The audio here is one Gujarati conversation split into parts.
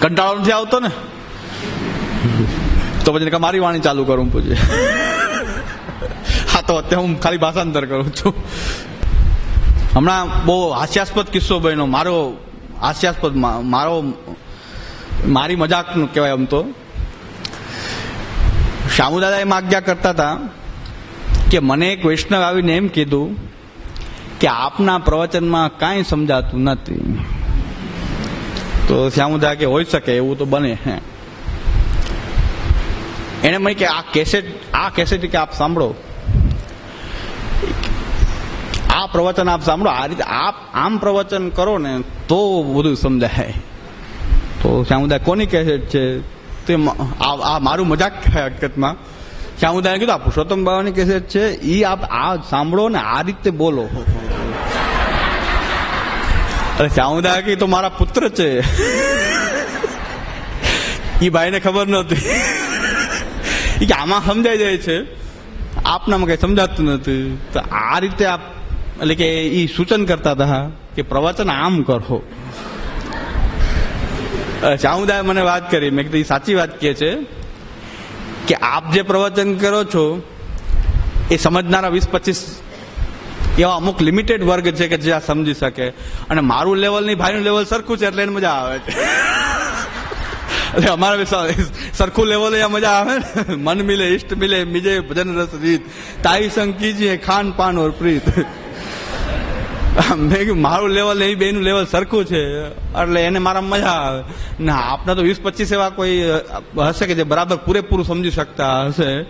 કંટાળો નથી આવતો ને? તો પછી મારી વાણી ચાલુ કરું પૂછે. હા, તો અત્યારે હું ખાલી ભાષાંતર કરું છું. હમણાં બહુ હાસ્યાસ્પદ કિસ્સો બન્યો. મારો હાસ્યાસ્પદ મારો મારી મજાકનું કહેવાય આમ તો. શામુદાદા એમ આજ્ઞા કરતા હતા કે મને એક વૈષ્ણવ આવીને એમ કીધું કે આપના પ્રવચનમાં કાંઈ સમજાતું નથી. તો શ્યામુદા કે, હોઈ શકે, એવું તો બને, હે. એને મને કે, આ કેસેટ આ કેસેટ કે આપ સાંભળો. આ પ્રવચન આપ સાંભળો. આ રીતે આપ આમ પ્રવચન કરો ને, તો બધું સમજાય. તો શ્યામુદાય કોની કેસેટ છે? તે આ મારું મજાક હકીકતમાં. શ્યામુદાને કીધું, આ પુરુષોત્તમ બાવાની કેસેટ છે. એ આપ, આ સાંભળો ને, આ રીતે બોલો. અરે શ્યામુદાય કે તો મારા પુત્ર છે. એ ભાઈને ખબર નહોતી. કે આમાં સમજાઈ જાય છે. આપનામાં કઈ સમજાતું નથી. તો આ રીતે આપ, એટલે કે એ સૂચન કરતા હતા કે પ્રવચન આમ કરો. ચામુદાએ મને વાત કરી. મેં કીધું સાચી વાત કહે છે કે આપ જે પ્રવચન કરો છો, એ સમજનારા વીસ પચીસ એવા અમુક લિમિટેડ વર્ગ છે કે જે આ સમજી શકે. અને મારું લેવલની ભાઈનું લેવલ સરખું છે એટલે એને મજા આવે. છે એટલે અમારે સરખું લેવલ મજા આવે ને. મન મિલે ઇષ્ટ મિલે મિજે ભજન રસ રીત. તાઈ સંગ કીજીએ ખાન, પાન ઓર પ્રીત. મેં કીધું, મારું લેવલ એ બેનું લેવલ સરખું છે, એટલે એને મારા મજા આવે. ના, આપના તો વીસ પચીસ એવા કોઈ હશે કે જે બરાબર પૂરેપૂરું સમજી શકતા હશે?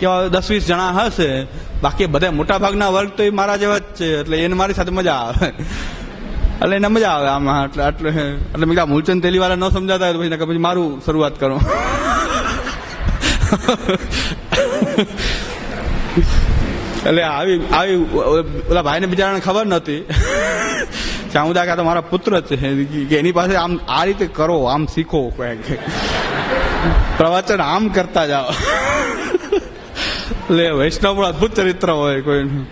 કે દસ વીસ જણા હશે? બાકી બધા મોટા ભાગના વર્ગ તો એ મારા જેવા જ છે, એટલે એને મારી સાથે મજા આવે. એટલે એને મજા આવે આમાં એટલે એટલે એટલે મેં કીધું મૂલચંદ તેલીવાળા ન સમજાતા હોય તો પછી પછી મારું શરૂઆત કરો. એટલે આવી આવી, ઓલા ભાઈને બિચારાને ખબર નહોતી. ચામુદા કા તો મારા પુત્ર છે, કે એની પાસે આમ, આ રીતે કરો, આમ શીખો પ્રવચન આમ કરતા જાઓ. એટલે વૈષ્ણવ અદભુત ચરિત્ર હોય કોઈનું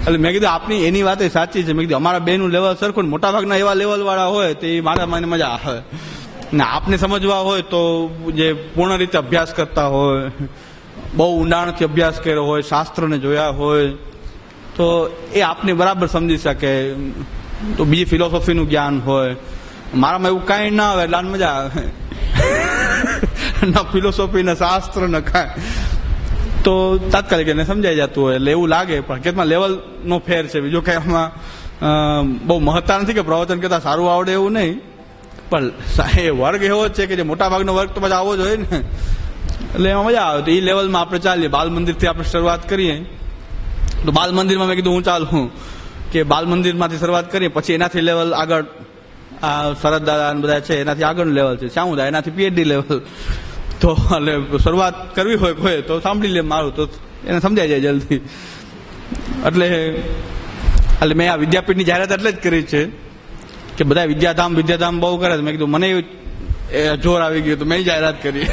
એટલે મેં કીધું આપની એની વાત સાચી છે મેં કીધું અમારા બેનું લેવલ સરખું મોટા ભાગના એવા લેવલ વાળા હોય તો એ મારા મને મજા આવે ને આપને સમજવા હોય તો જે પૂર્ણ રીતે અભ્યાસ કરતા હોય બહુ ઊંડાણથી અભ્યાસ કર્યો હોય શાસ્ત્રને જોયા હોય તો એ આપને બરાબર સમજી શકે તો બીજી ફિલોસોફીનું જ્ઞાન હોય મારામાં એવું કાંઈ ના આવે એટલે મજા આવે ના ફિલોસોફી ના શાસ્ત્ર, ન કાંઈ. તો તાત્કાલિક એને સમજાઈ જતું હોય એટલે એવું લાગે, પણ હકીકતમાં લેવલ નો ફેર છે. બીજો કઈ આમાં બહુ મહત્તા નથી કે પ્રવચન કરતા સારું આવડે એવું નહીં. પણ એ વર્ગ એવો જ છે કે જે મોટા ભાગનો વર્ગ તો પછી આવો જ હોય ને. એટલે એમાં મજા આવે. તો એ લેવલમાં આપણે ચાલીએ. બાલ મંદિરથી આપણે શરૂઆત કરીએ. તો બાલ મંદિરમાં મેં કીધું હું ચાલું કે બાલ મંદિરમાંથી શરૂઆત કરીએ, પછી એનાથી લેવલ આગળ આ શરદ દાદા બધા છે, એનાથી આગળનું લેવલ છે. શ્યામુદા એનાથી પીએચડી લેવલ તો એટલે શરૂઆત કરવી હોય કોઈ, તો સાંભળી લે મારું, તો એને સમજાઈ જાય જલ્દી. એટલે એટલે મેં આ વિદ્યાપીઠની જાહેરાત એટલે જ કરી છે, કે બધા વિદ્યાધામ વિદ્યાધામ બહુ કરે મેં કીધું, મને એ જોર આવી ગયું, તો મેં જાહેરાત કરી.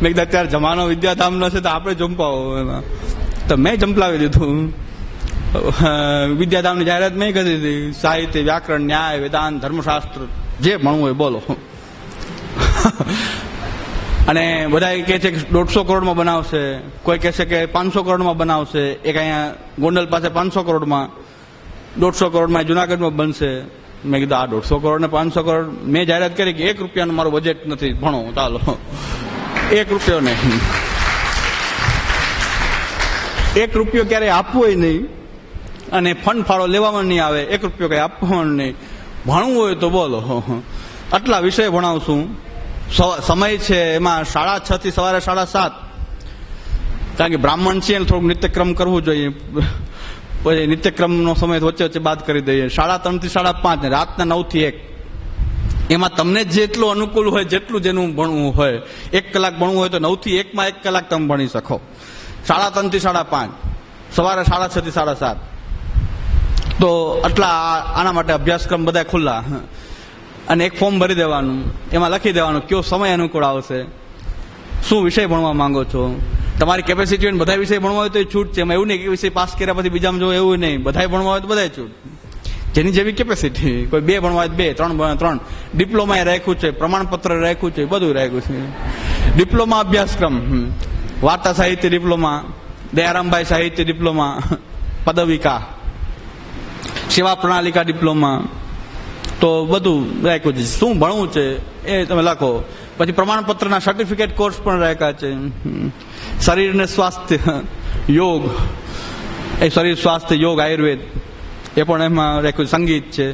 મેં કીધું, અત્યારે જમાનો વિદ્યાધામ નો છે, તો આપણે જંપાવો એમાં. તો મેં જંપલાવી દીધું. વિદ્યાધામની જાહેરાત મેં કરી દીધી. સાહિત્ય, વ્યાકરણ, ન્યાય, વેદાંત, ધર્મશાસ્ત્ર, જે ભણવું હોય બોલો. અને બધા કહે છે કે દોઢસો કરોડમાં બનાવશે. કોઈ કહે છે કે પાંચસો કરોડમાં બનાવશે. એક અહીંયા ગોંડલ પાસે પાંચસો કરોડમાં, દોઢસો કરોડમાં જુનાગઢમાં બનશે. મેં કીધું, આ દોઢસો કરોડ ને પાંચસો કરોડ મેં જાહેરાત કરી કે એક રૂપિયાનું મારું બજેટ નથી. ભણો, ચાલો. એક રૂપિયો નહીં. એક રૂપિયો ક્યારેય આપવો નહીં. અને ફંડ ફાળો લેવામાં નહીં આવે. એક રૂપિયો કઈ આપવાનો નહીં. ભણવું હોય તો બોલો. આટલા વિષય ભણાવશું. સમય છે. એમાં સાડા છ થી સવારે સાડા સાત. કારણ કે બ્રાહ્મણ છે એને થોડુંક નિત્યક્રમ કરવું જોઈએ. પછી નિત્યક્રમનો સમય વચ્ચે વચ્ચે બાદ કરી દઈએ. સાડા ત્રણથી સાડા પાંચ ને રાતના નવથી એક. એમાં તમને જેટલું અનુકૂળ હોય, જેટલું જેનું ભણવું હોય. એક કલાક ભણવું હોય તો નવથી એકમાં એક કલાક તમે ભણી શકો. સાડા ત્રણથી સાડા પાંચ. સવારે સાડા છ થી સાડા સાત. તો આટલા આના માટે અભ્યાસક્રમ બધા ખુલ્લા. અને એક ફોર્મ ભરી દેવાનું. એમાં લખી દેવાનું કયો સમય અનુકૂળ આવશે. શું વિષય ભણવા માંગો છો? તમારી કેપેસિટી હોય બધા વિષય ભણવા હોય તો છૂટ છે. એમાં એવું નહીં કે વિષય પાસ કર્યા પછી બીજામાં જો એવું નહીં. બધા ભણવા હોય તો બધા છૂટ. જેની જેવી કેપેસિટી કોઈ બે ભણવા હોય બે, ત્રણ ત્રણ. ડિપ્લોમા એ રાખ્યું છે, પ્રમાણપત્ર રાખ્યું છે બધું રાખ્યું છે. ડિપ્લોમા અભ્યાસક્રમ. વાર્તા સાહિત્ય ડિપ્લોમા દયારામભાઈ સાહિત્ય ડિપ્લોમા પદવિકા. સેવા પ્રણાલિકા, ડિપ્લોમા. તો બધું રાખ્યું છે. શું ભણવું છે એ તમે લખો. પછી પ્રમાણપત્રના સર્ટિફિકેટ કોર્સ પણ રાખ્યા છે. શરીરને સ્વાસ્થ્ય, યોગ. એ શરીર સ્વાસ્થ્ય, યોગ, આયુર્વેદ. એ પણ એમાં રાખ્યું. સંગીત છે.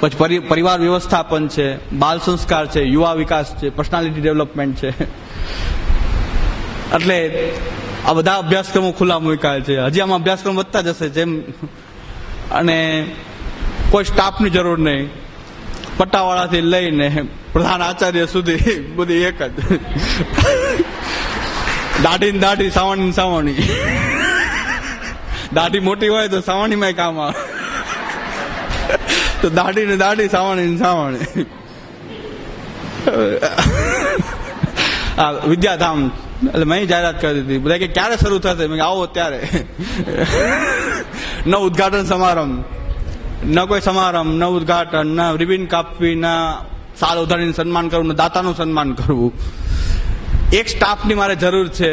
પછી પરી- પરિવાર વ્યવસ્થાપન છે. બાલ સંસ્કાર છે. યુવા વિકાસ છે. પર્સનાલિટી ડેવલપમેન્ટ છે. એટલે આ બધા અભ્યાસક્રમો ખુલ્લા મૂક્યા છે. હજી આમાં અભ્યાસક્રમ વધતા જશે જેમ અને કોઈ સ્ટાફની જરૂર નહીં. પટ્ટાવાળાથી લઈને પ્રધાન આચાર્ય સુધી બધી એક જ. દાઢી ને દાઢી, સાવણી સાવણી. દાઢી મોટી હોય તો સાવણીમાં કામ આવે. તો દાઢી ને દાઢી, સાવણી ને સાવણી. આ વિદ્યાધામ, એટલે મેં જાહેરાત કરી દીધી. બધા કે, ક્યારે શરૂ થશે? મેં આવો ત્યારે. ન ઉદઘાટન સમારંભ ન કોઈ સમારંભ ન ઉદઘાટન ન રિબિન કાપવી ના સાલ ઉધારીને સન્માન કરવું દાતાનું સન્માન કરવું. એક સ્ટાફની મારે જરૂર છે.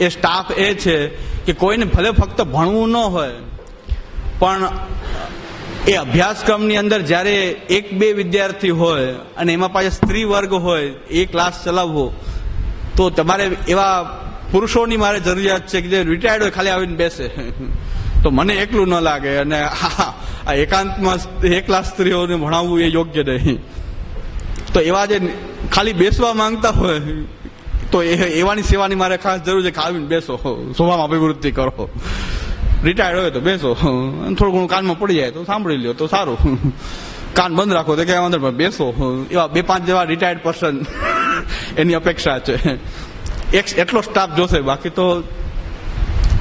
એ સ્ટાફ એ છે કે કોઈને ભલે ફક્ત ભણવું ન હોય, પણ એ અભ્યાસક્રમની અંદર જ્યારે એક બે વિદ્યાર્થી હોય અને એમાં પાછા સ્ત્રી વર્ગ હોય, એ ક્લાસ ચલાવવો, તો તમારે એવા પુરુષોની મારે જરૂરિયાત છે કે જે રિટાયર્ડ હોય, ખાલી આવીને બેસે. તો મને એકલું ન લાગે અને આ એકાંતમાં એકલા સ્ત્રીઓને ભણાવવું એ યોગ્ય નહીં. તો એવા જે ખાલી બેસવા માંગતા હોય, તો એ એવાની સેવાની મારે ખાસ જરૂર છે કે આવીને બેસો સ્વભાવમાં અભિવૃદ્ધિ કરો. રિટાયર્ડ હોય તો બેસો થોડું ઘણું કાનમાં પડી જાય તો સાંભળી લ્યો, તો સારું. કાન બંધ રાખો તો ક્યાંય વાંધો પણ બેસો. એવા બે પાંચ જેવા રિટાયર્ડ પર્સન એની અપેક્ષા છે. એક એટલો સ્ટાફ જોશે, બાકી તો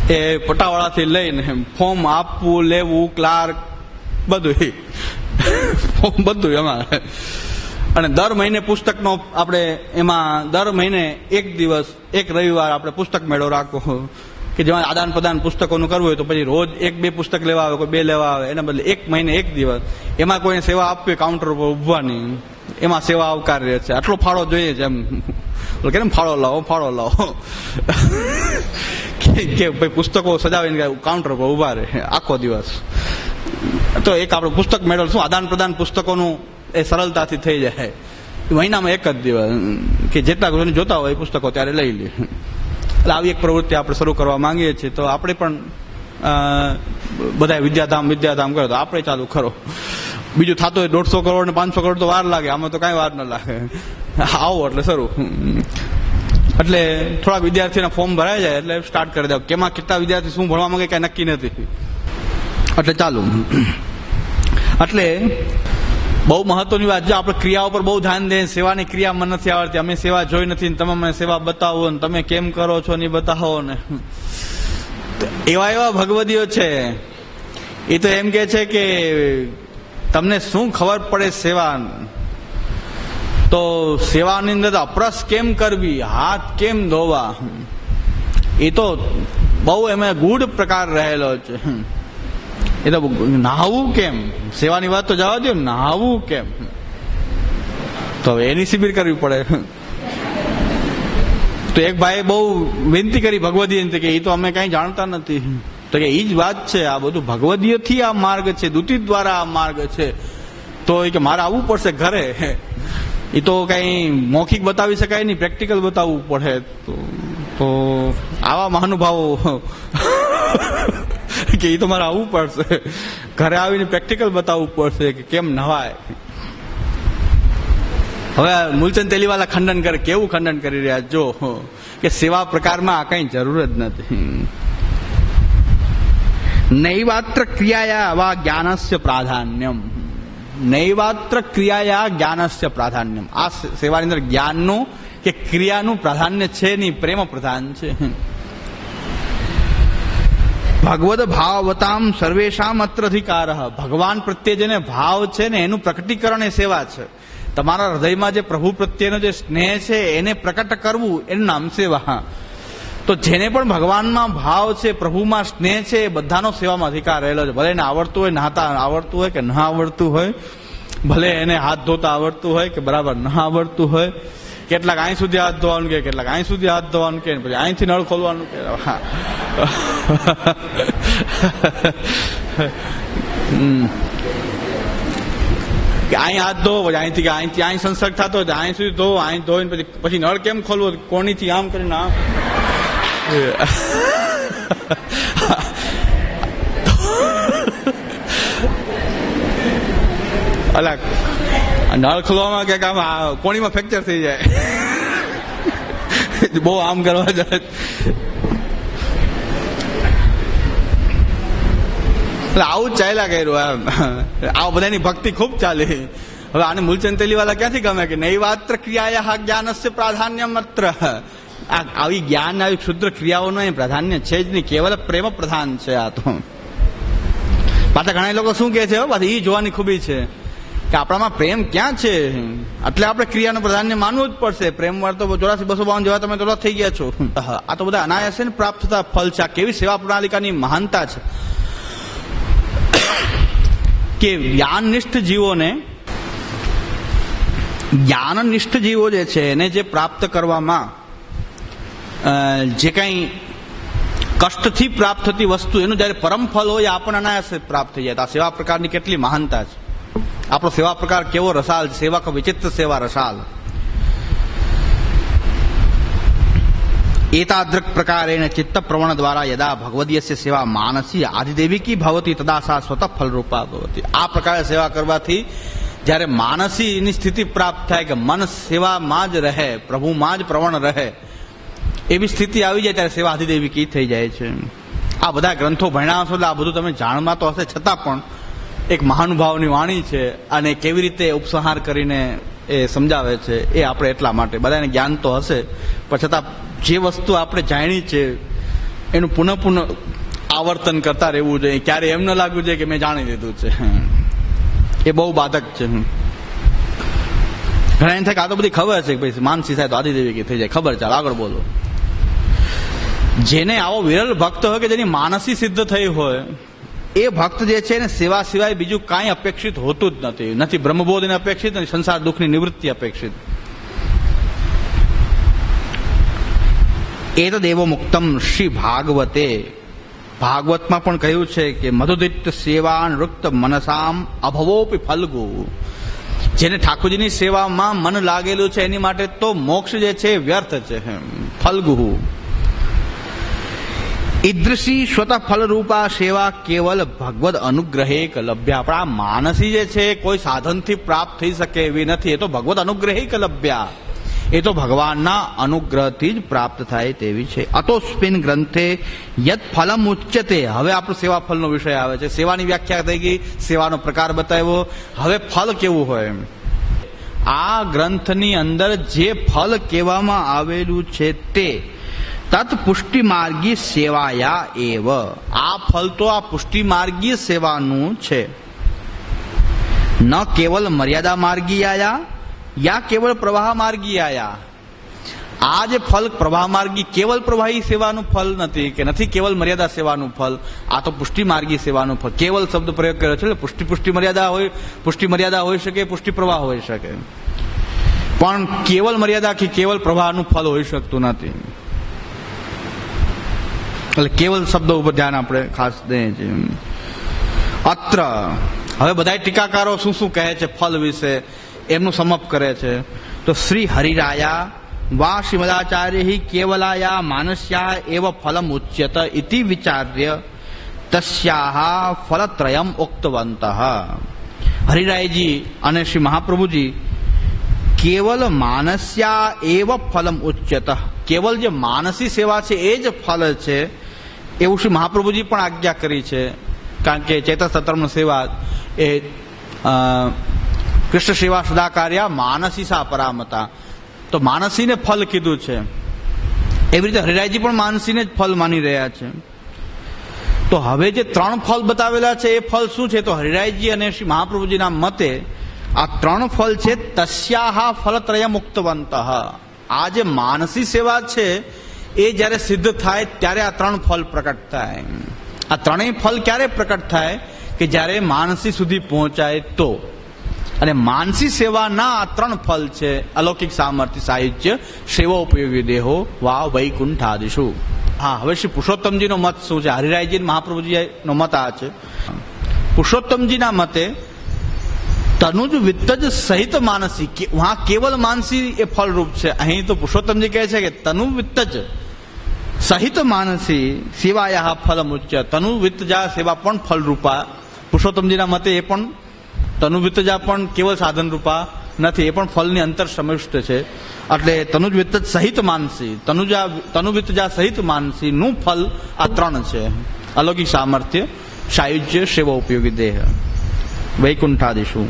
એ પટાવાળાથી લઈને ફોર્મ આપવું, લેવું, ક્લાર્ક બધું ફોર્મ બધું એમાં અને દર મહિને પુસ્તકનો આપણે એમાં દર મહિને એક દિવસ, એક રવિવાર આપણે પુસ્તક મેળો રાખવો. કે જેમાં આદાન પ્રદાન પુસ્તકોનું કરવું હોય તો પછી રોજ એક બે પુસ્તક લેવા આવે, કોઈ બે લેવા આવે. એના બદલે એક મહિને એક દિવસ. એમાં કોઈને સેવા આપવી કાઉન્ટર ઉપર ઉભવાની એમાં સેવા આવકાર રહે છે. આટલો ફાળો જોઈએ છે એમ. કે ફાળો લાવો ફાળો લાવો? કે ભાઈ પુસ્તકો સજાવીને કાઉન્ટર પર ઊભા રહે. આખો દિવસ. તો એક આપણું પુસ્તક મેળવ શું આદાન પ્રદાન પુસ્તકોનું એ સરળતાથી થઈ જાય. મહિનામાં એક જ દિવસ. કે જેટલા જોતા હોય એ પુસ્તકો ત્યારે લઈ લે. એટલે આવી એક પ્રવૃત્તિ આપણે શરૂ કરવા માંગીએ છીએ. તો આપણે પણ બધા વિદ્યાધામ વિદ્યાધામ કરો તો આપણે ચાલુ કરો. બીજું થતું હોય દોઢસો કરોડ ને પાંચસો કરોડ તો વાર લાગે. આમાં તો કાંઈ વાર ન લાગે. આવો એટલે શરૂ. એટલે થોડાક વિદ્યાર્થીના ફોર્મ ભરાઈ જાય એટલે સ્ટાર્ટ કરી દો. કેમાં કેટલા વિદ્યાર્થી શું ભણવા માંગે કઈ નક્કી નથી. એટલે ચાલુ. એટલે બહુ મહત્વની વાત જો આપણે ક્રિયાઓ પર બહુ ધ્યાન દે, સેવાની ક્રિયા મને નથી આવડતી. અમે સેવા જોઈ નથી તમે મને સેવા બતાવો ને તમે કેમ કરો છો ને બતાવો ને. એવા એવા ભગવદીઓ છે. એ તો એમ કે છે કે તમને શું ખબર પડે સેવા તો સેવાની અંદર અપરસ કેમ કરવી? હાથ કેમ ધોવા? એ તો બહુ એમાં ગૂઢ પ્રકાર રહેલો છે. એ તો નાહવું કેમ? સેવાની વાત તો જવા દો નાહવું કેમ? તો એની શિબિર કરવી પડે. તો એક ભાઈ બહુ વિનંતી કરી ભગવદીય કે એ તો અમે કઈ જાણતા નથી. તો કે એ જ વાત છે, આ બધું ભગવદીયથી આ માર્ગ છે, દૂતી દ્વારા આ માર્ગ છે. તો એ કે મારે આવવું પડશે ઘરે. એ તો કઈ મૌખિક બતાવી શકાય નહીં, પ્રેક્ટિકલ બતાવવું પડે તો આવા મહાનુભાવો કે એ તો મારે આવવું પડશે. ઘરે આવીને પ્રેક્ટિકલ બતાવવું પડશે કે કેમ નવાય હવે મૂલચંદ તેલીવાલા ખંડન કરે, કેવું ખંડન કરી રહ્યા? જો, કે સેવા પ્રકારમાં આ કઈ જરૂર જ નથી. નૈવાત્ર ક્રિયાયા વા જ્ઞાનસ્ય પ્રાધાન્યમ. નૈવાત્ર ક્રિયાયા જ્ઞાનસ્ય પ્રાધાન્યમ આ સેવાની અંદર જ્ઞાનનું કે ક્રિયાનું પ્રાધાન્ય છે નહીં પ્રેમ પ્રધાન છે ભગવદ ભાવવતામ સર્વેશામ અત્ર અધિકાર ભગવાન પ્રત્યે જેને ભાવ છે ને એનું પ્રકટીકરણ એ સેવા છે તમારા હૃદયમાં જે પ્રભુ પ્રત્યેનો જે સ્નેહ છે એને પ્રકટ કરવું એનું નામ સેવા તો જેને પણ ભગવાનમાં ભાવ છે, પ્રભુમાં સ્નેહ છે, એ બધાનો સેવામાં અધિકાર રહેલો છે. ભલે એને આવડતું હોય નહાતા આવડતું હોય કે ન આવડતું હોય, ભલે એને હાથ ધોતા આવડતું હોય કે બરાબર ન આવડતું હોય, કેટલાક અહીં સુધી હાથ ધોવાનું કે, કેટલાક અહીં સુધી હાથ ધોવાનું કે, પછી અહીંથી નળ ખોલવાનું કે. કે અહીં હાથ ધો, પછી અહીંથી અહીંથી અહીં સંસર્ગ થતો હોય અહીં સુધી ધો અહીં ધોઈને પછી પછી નળ કેમ ખોલવો? કોણીથી આમ કરીને આમ? અલા, નળ ખોલવામાં કે આમ કોણીમાં ફ્રેક્ચર થઈ જાય. બહુ આમ કરવા જાય એટલે આવું ચાલ્યા કર્યું આ બધાની ભક્તિ ખૂબ ચાલી. હવે આને મૂલચંદ તેલીવાલા ક્યાંથી ગમે કે નહીં નૈવાત્ર ક્રિયાયા જ્ઞાનસ્ય પ્રાધાન્ય માત્ર આ આવી જ્ઞાન આવી ક્ષુદ્ર ક્રિયાઓનું અહીં પ્રાધાન્ય છે જ નહીં. કેવલ પ્રેમ પ્રધાન છે આ તો. પાછા ઘણા લોકો શું કહે છે? પાછી એ જોવાની ખૂબી છે કે આપણામાં પ્રેમ ક્યાં છે? એટલે આપણે ક્રિયાનું પ્રાધાન્ય માનવું જ પડશે. પ્રેમ વાર તો ચોરાસી, બસો બાવન જેવા તમે તો થઈ ગયા છો. આ તો બધા અનાયાસે પ્રાપ્ત થતા ફલ છે. આ કેવી સેવા પ્રણાલિકાની મહાનતા છે. કે જ્ઞાનનિષ્ઠ જીવોને જ્ઞાનનિષ્ઠ જીવો જે છે એને જે પ્રાપ્ત કરવામાં જે કંઈ કષ્ટથી પ્રાપ્ત થતી વસ્તુ, એનું જ્યારે પરમ ફલ હોય આપણને અનાયાસે પ્રાપ્ત થઈ જાય. આ સેવા પ્રકારની કેટલી મહાનતા છે. આપણો સેવા પ્રકાર કેવો રસાલ સેવા વિચિત્ર સેવા રસાલ એતાદ્રક પ્રકારેણ ચિત્ત પ્રવણ દ્વારા યદા ભગવદીય સેવા માનસી આદિદેવિકી ભવતી, તદા સા સ્વતઃ ફલરૂપા ભવતી. આ પ્રકારે સેવા કરવાથી જ્યારે માનસીની સ્થિતિ પ્રાપ્ત થાય કે મન સેવામાં જ રહે, પ્રભુમાં જ પ્રવણ રહે એવી સ્થિતિ આવી જાય ત્યારે સેવા આદિદેવિકી થઈ જાય છે. આ બધા ગ્રંથો ભણ્યા હશો એટલે આ બધું તમે જાણમાં તો હશે. છતાં પણ એક મહાનુભાવની વાણી છે અને કેવી રીતે ઉપસંહાર કરીને એ સમજાવે છે એ આપણે એટલા માટે. બધાને જ્ઞાન તો હશે, પણ છતાં જે વસ્તુ આપણે જાણી છે, એનું પુનઃ પુનઃ આવર્તન કરતા રહેવું જોઈએ. ક્યારે એમ ન લાગવું જોઈએ કે મેં જાણી લીધું છે. એ બહુ બાધક છે. ઘણા એમ થાય કે આ તો બધી ખબર છે કે ભાઈ માનસી સાહેબ આદિદેવી કે થઈ જાય. ખબર ચાલ, આગળ બોલો. જેને આવો વિરલ ભક્ત હોય કે જેની માનસી સિદ્ધ થઈ હોય, એ ભક્ત જે છે એને સેવા સિવાય બીજું કાંઈ અપેક્ષિત હોતું જ નથી. નથી બ્રહ્મબોધને અપેક્ષિત અને સંસાર દુઃખની નિવૃત્તિ અપેક્ષિત. એ તો દેવો મુક્તમ શ્રી ભાગવતે. ભાગવતમાં પણ કહ્યું છે કે મધુદિત સેવા નૃક્ત મનસામ અભવોપી ફલગુ. જેને ઠાકોરજીની સેવામાં મન લાગેલું છે એની માટે તો મોક્ષ જે છે વ્યર્થ છે. ફલગુ ઈદૃશી સ્વતઃ ફલરૂપા સેવા કેવલ ભગવદ અનુગ્રહે લભ્યા. આપણા માનસી જે છે, કોઈ સાધનથી પ્રાપ્ત થઈ શકે એવી નથી. એ તો ભગવદ અનુગ્રહે લભ્યા. એ તો ભગવાનના અનુગ્રહથી જ પ્રાપ્ત થાય તેવી છે. અતોસ્પિન ગ્રંથે યત ફલમ ઉચ્ચતે હવે આપણો સેવા ફલનો વિષય આવે છે. સેવાની વ્યાખ્યા થઈ ગઈ. સેવાનો પ્રકાર બતાવ્યો. હવે ફલ કેવું હોય આ ગ્રંથની અંદર જે ફલ કહેવામાં આવેલું છે તે તત પુષ્ટિ માર્ગી સેવાયા એવ આ ફલ તો આ પુષ્ટિ માર્ગી સેવાનું છે. ન કેવલ મર્યાદા માર્ગી આયા, યા કેવળ પ્રવાહ માર્ગી આયા. આ જે ફલ પ્રવાહ માર્ગી, કેવલ પ્રવાહી સેવાનું ફલ નથી કે નથી કેવલ મર્યાદા સેવાનું ફલ, આ તો પુષ્ટિ માર્ગી સેવાનું ફલ. કેવલ શબ્દ પ્રયોગ કર્યો છે પુષ્ટિ પુષ્ટિ મર્યાદા હોય, પુષ્ટિ મર્યાદા હોઈ શકે, પુષ્ટિ પ્રવાહ હોઈ શકે. પણ કેવલ મર્યાદા કે કેવલ પ્રવાહનું ફલ હોઈ શકતું નથી. એટલે કેવલ શબ્દો ઉપર ધ્યાન આપણે ખાસ દઈએ છીએ. અત્ર. હવે બધા ટીકાકારો શું શું કહે છે ફલ વિશે એમનું સમપ કરે છે. તો શ્રી હરિરાયા, વા શ્રીમદાચાર્ય કેવલાયા માનસ્યા એવ ફલમ ઉચ્યત ઇતિ વિચાર્ય તસ્યા ફલત્રયમ ઉક્તવંત હરિરાયજી અને શ્રી મહાપ્રભુજી, કેવલ માનસ્યા એવ ફલમ ઉચ્યત કેવલ જે માનસી સેવા છે એ જ ફલ છે એવું શ્રી મહાપ્રભુજી પણ આજ્ઞા કરી છે. કારણ કે ચેતસ તત્રમ સેવા એ કૃષ્ણ સેવા સદા કાર્યા માનસી સા પરામતા. તો માનસીને ફલ કીધું છે. એવી રીતે હરિરાયજી પણ માનસીને જ ફલ માની રહ્યા છે. તો હવે જે ત્રણ ફલ બતાવેલા છે, એ ફલ શું છે? તો હરિરાયજી અને શ્રી મહાપ્રભુજીના મતે આ ત્રણ ફલ છે, તસ્યાહા ફલત્રય મુક્તવંત આ જે માનસી સેવા છે એ જ્યારે સિદ્ધ થાય ત્યારે આ ત્રણ ફલ પ્રકટ થાય. આ ત્રણેય ફલ ક્યારે પ્રકટ થાય? કે જ્યારે માનસી સુધી પહોંચાય તો. અને માનસી સેવાના આ ત્રણ ફલ છે, અલૌકિક સામર્થ્ય, સાહિત્ય, સેવા ઉપયોગી દેહો વા વૈકુંઠાદિશુ. હા, હવે શ્રી પુરુષોત્તમજીનો મત શું છે? હરિરાયજી મહાપ્રભુજીનો મત આ છે. પુરુષોત્તમજીના મતે તનુજ વિત્તજ સહિત માનસી વહાં કેવલ માનસી એ ફલરૂપ છે. અહીં તો પુરુષોત્તમજી કહે છે કે તનુ વિત્તજ સહિત માનસી સેવાયા ફલ મુચ્ય તનુ વિત્તજા સેવા પણ ફલરૂપા પુરુષોત્તમજીના મતે એ પણ તનુ વિત્તજા પણ કેવળ સાધન રૂપા નથી એ પણ ફલની અંતર સમિષ્ટ છે એટલે તનુજ વિત્ત સહિત માનસી તનુજા તનુ વિત્તજા સહિત માનસી નું ફલ આ ત્રણ છે અલૌકિક સામર્થ્ય સાયુજ્ય સેવા ઉપયોગી દેહ વૈકુંઠાદિશુ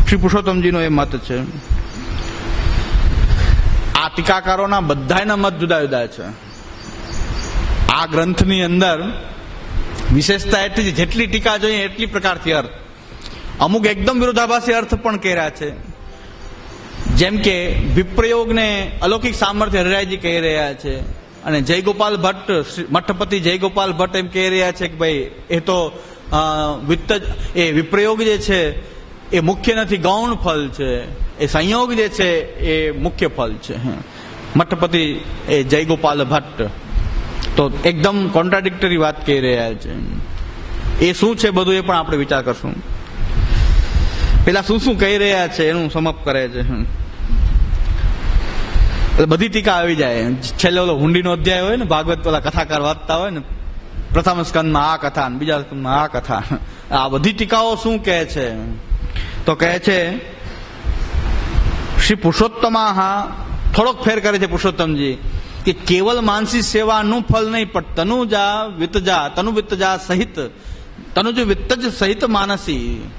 શ્રી પુરુષોત્તમજીનો એ મત છે ટીકાકારોના બધાના મત જુદા જુદા છે. આ ગ્રંથની અંદર વિશેષતા એટલી જેટલી ટીકા જોઈએ એટલી પ્રકારથી અર્થ. અમુક એકદમ વિરોધાભાસી અર્થ પણ કર્યા છે. જેમ કે વિપ્રયોગને અલૌકિક સામર્થ્ય હરિરાયજી કહી રહ્યા છે અને જયગોપાલ ભટ્ટ મઠપતિ જયગોપાલ ભટ્ટ એમ કહી રહ્યા છે કે ભાઈ, એ તો વિત્ત, એ વિપ્રયોગ જે છે એ મુખ્ય નથી, ગૌણ ફલ છે. એ સંયોગ જે છે, એ મુખ્ય ફલ છે. મઠપતિ એ જયગોપાલ ભટ્ટ. તો એકદમ કોન્ટ્રાડિક્ટરી વાત કહી રહ્યા છે. એ શું છે બધું એ પણ આપણે વિચાર કરશું. પેલા શું શું કહી રહ્યા છે એનું સમપ કરે છે. બધી ટીકા આવી જાય. છેલ્લે ઓલો હુંડીનો અધ્યાય હોય ને, ભાગવત પેલા કથાકાર વાંચતા હોય ને, પ્રથમ સ્કંદમાં આ કથા બીજા સ્કંદમાં આ કથા. આ બધી ટીકાઓ શું કહે છે? તો કહે છે, શ્રી પુરુષોત્તમા હા થોડોક ફેર કરે છે પુરુષોત્તમજી, કે કેવલ માનસી સેવાનું ફલ નહીં, પણ તનુજા વિતજા, તનુ વિતજા સહિત, તનુજ વિત્તજ સહિત માનસી.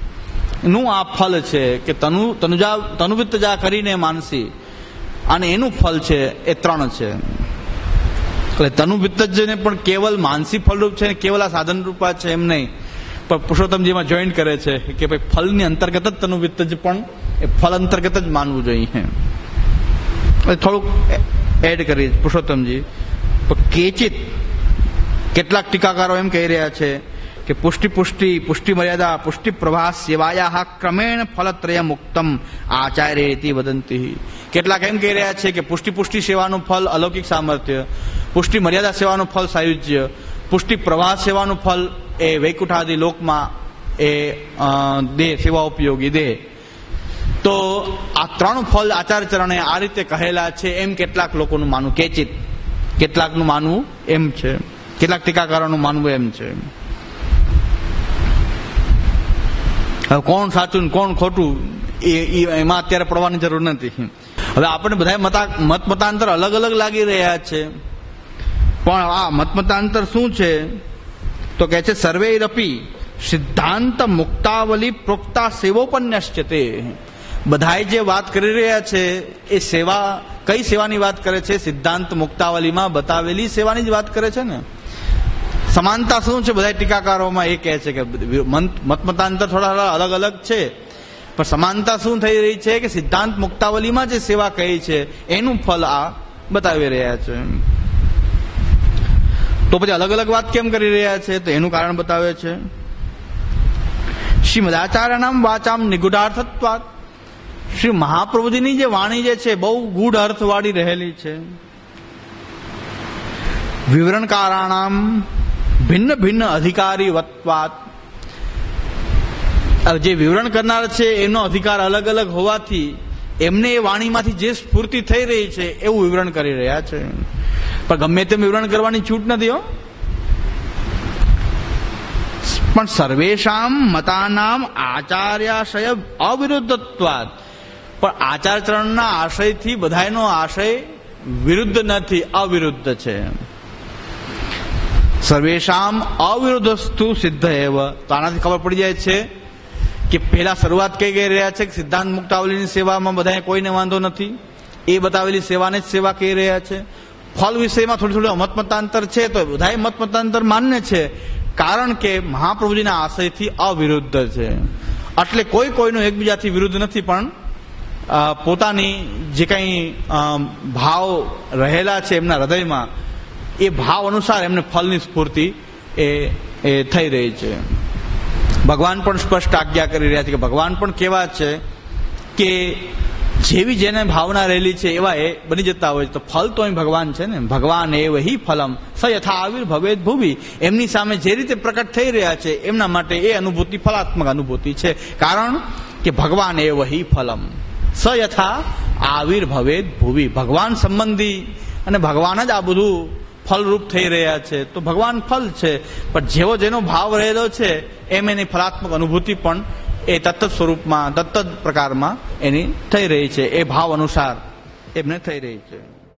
નું આ ફલ છે કે તનુ, તનુજા, તનુ વિતજા કરીને માનસી. અને એનું ફલ છે, એ ત્રણ છે. એટલે તનુ વિત્તજને પણ કેવલ માનસી ફલરૂપ છે, કેવલ આ સાધન રૂપા છે એમ નહીં. પુરુષોત્તમજીમાં જોઈન્ટ કરે છે કે ભાઈ ફલની અંતર્ગત જ તનુ જ પણ એ ફલ અંતર્ગત જ માનવું જોઈએ થોડુંક એડ કરી પુરુષોત્તમજી. કેચિત કેટલાક ટીકાકારો એમ કહી રહ્યા છે કે પુષ્ટિ પુષ્ટિ પુષ્ટિ મર્યાદા, પુષ્ટિ પ્રવાહ સેવાયા ક્રમેણ ફલત્રય મુક્તમ આચાર્ય રીતિ વદંતી. કેટલાક એમ કહી રહ્યા છે કે પુષ્ટિ પુષ્ટિ સેવાનું ફલ અલૌકિક સામર્થ્ય, પુષ્ટિ મર્યાદા સેવાનું ફલ સાયુજ્ય, પુષ્ટિ પ્રવાહ સેવાનું ફલ એ વૈકુંઠાદી લોકમાં એ દે, સેવા ઉપયોગી દે. તો આ ત્રણ ફલ આચાર્ય ચરણે આ રીતે કહેલા છે એમ કેટલાક લોકોનું માનવું કેચિત. કેટલાકનું માનવું એમ છે. કેટલાક ટીકાકારોનું માનવું એમ છે. કોણ સાચું કોણ ખોટું એ એમાં અત્યારે પડવાની જરૂર નથી. હવે આપણે બધા મત મતાંતર અલગ અલગ લાગી રહ્યા છે. પણ આ મત મતાંતર શું છે? તો કહે છે, સર્વેરપી સિદ્ધાંત મુક્તાવલી પ્રોક્તા સેવોપન્યાસ છે તે બધાએ જે વાત કરી રહ્યા છે, એ સેવા, કઈ સેવાની વાત કરે છે? સિદ્ધાંત મુક્તાવલીમાં બતાવેલી સેવાની જ વાત કરે છે ને? સમાનતા શું છે? બધા ટીકાકારોમાં એ કહે છે કે મત મતમતાંતર થોડા થોડા અલગ અલગ છે. પણ સમાનતા શું થઈ રહી છે? કે સિદ્ધાંત મુક્તાવલીમાં જે સેવા કહી છે, એનું ફલ આ બતાવી રહ્યા છે. તો પછી અલગ અલગ વાત કેમ કરી રહ્યા છે? તો એનું કારણ બતાવે છે. શ્રીમદ આચાર્યનામ વાચામ નિગુઢાર્થત્વાત શ્રી મહાપ્રભુજીની જે વાણી જે છે, બહુ ગૂઢ અર્થવાળી રહેલી છે. વિવરણકારાણામ ભિન્ન ભિન્ન અધિકારી વત્વાત જે વિવરણ કરનાર છે, એનો અધિકાર અલગ અલગ હોવાથી એમને એ વાણીમાંથી જે સ્ફૂર્તિ થઈ રહી છે, એવું વિવરણ કરી રહ્યા છે. પણ ગમે તેમ વિવરણ કરવાની છૂટ નથી હો. પણ સર્વેશામ મતાનામ આચાર્યાશય અવિરુદ્ધત્વાદ. પણ આચારચરણના આશયથી બધાયનો આશય વિરુદ્ધ નથી, અવિરુદ્ધ છે. સર્વેશામ અવિરુદ્ધસ્તુ સિદ્ધ એવ. તો આનાથી ખબર પડી જાય છે કે પહેલા શરૂઆત કઈ કહી રહ્યા છે કે સિદ્ધાંત મુક્તાવલીની સેવામાં બધાને કોઈને વાંધો નથી? એ બતાવેલી સેવાને જ સેવા કહી રહ્યા છે. ફલ વિષયમાં થોડું થોડું મતમતાંતર છે, તો બધાએ મતમતાંતર માન્ય છે, કારણ કે મહાપ્રભુજીના આશયથી અવિરુદ્ધ છે. એટલે કોઈ કોઈનું એકબીજાથી વિરુદ્ધ નથી, પણ પોતાની જે કંઈ ભાવ રહેલા છે એમના હૃદયમાં, એ ભાવ અનુસાર એમને ફલની સ્ફૂર્તિ એ એ થઈ રહી છે. ભગવાન પણ સ્પષ્ટ આજ્ઞા કરી રહ્યા છે કે ભગવાન પણ કેવા છે કે જેવી જેને ભાવના રહેલી છે એવા એ બની જતા હોય તો ફલ તો ભગવાન છે ને. ભગવાન એ વહી ફલમ. સ યથા આવિર ભવેદ ભૂવિ. એમની સામે જે રીતે પ્રકટ થઈ રહ્યા છે, એમના માટે એ અનુભૂતિ, ફલાત્મક અનુભૂતિ છે. કારણ કે ભગવાન એ વહી ફલમ. સ યથા આવિર ભવેદ ભૂવિ. ભગવાન સંબંધી અને ભગવાન જ આ બધું ફલરૂપ થઈ રહ્યા છે. તો ભગવાન ફલ છે. પણ જેવો જેનો ભાવ રહેલો છે, એમ એની ફલાત્મક અનુભૂતિ પણ એ તત્ત સ્વરૂપમાં તત્ત પ્રકારમાં એની થઈ રહી છે. એ ભાવ અનુસાર એમને થઈ રહી છે.